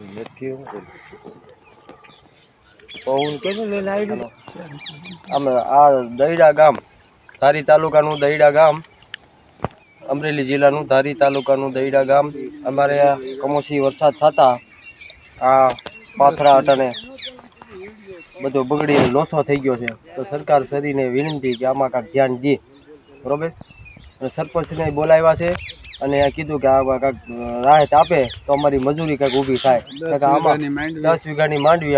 નથી પવન કેનું લઈને આવી અમે આ દહીડા ગામ ધારી તાલુકાનું દહીડા ગામ અમરેલી જિલ્લાનું ધારી તાલુકાનું દહીડા ગામ. અમારે આ કમોસી વરસાદ થતા આ પાથરા અટને બધો બગડીને લોસો થઈ ગયો છે. તો સરકાર શરીને વિનંતી કે આમાં કાંઈક ધ્યાન દે. બરોબર? સરપંચને બોલાવ્યા છે અને કીધું કે આ કાંઈક રાહત આપે તો અમારી મજૂરી કાંઈક ઊભી થાય. આમાં દસ વીઘાની માંડવી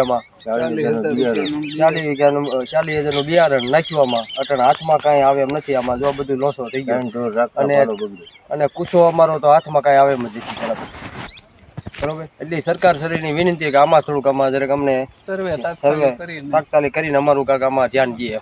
ચાલીસ વીઘાનું ચાલીસ હજારનું બિયારણ. નાખ્યું અટણ હાથમાં કાંઈ આવે એમ નથી. આમાં જો બધું લોસો થઈ ગયો. અને અને કૂચો અમારો તો હાથમાં કાંઈ આવે એમ જ નથી. બરોબર? એટલે સરકાર શ્રીની વિનંતી કે આમાં થોડુંક આમાં જરાક અમને સર્વે સર્વે તાત્કાલિક કરીને અમારું કાંઈક આમાં ધ્યાન દઈએ.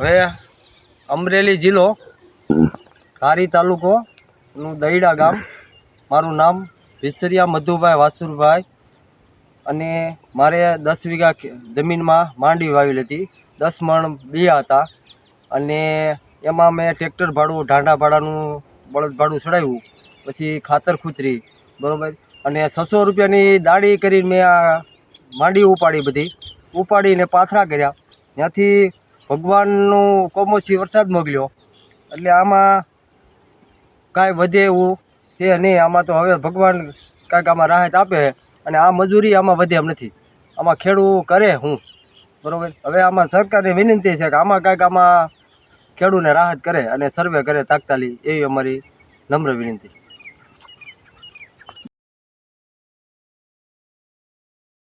હવે અમરેલી જિલ્લો કારી તાલુકો નું દહીડા ગામ. મારું નામ વિસરિયા મધુભાઈ વાસુરભાઈ અને મારે દસ વીઘા જમીનમાં માંડવી વાવેલી હતી. દસ મણ બિયા હતા અને એમાં મેં ટ્રેક્ટર ભાડું ઢાંડા ભાડાનું બળદ ભાડું ચડાવ્યું. પછી ખાતર ખૂતરી બરાબર. અને છસો રૂપિયાની દાડી કરીને મેં આ માંડી ઉપાડી બધી. ઉપાડીને પાથરા કર્યા. ત્યાંથી ભગવાનનું કમોસી વરસાદ મોકલ્યો. એટલે આમાં કાંઈ વધે એવું છે નહીં. આમાં તો હવે ભગવાન કાંઈક આમાં રાહત આપે અને આ મજૂરી આમાં વધે એમ નથી. આમાં ખેડૂત કરે હું. બરાબર? હવે આમાં સરકારની વિનંતી છે કે આમાં કાંઈક આમાં ખેડૂતને રાહત કરે અને સર્વે કરે તાત્કાલિક. એવી અમારી નમ્ર વિનંતી.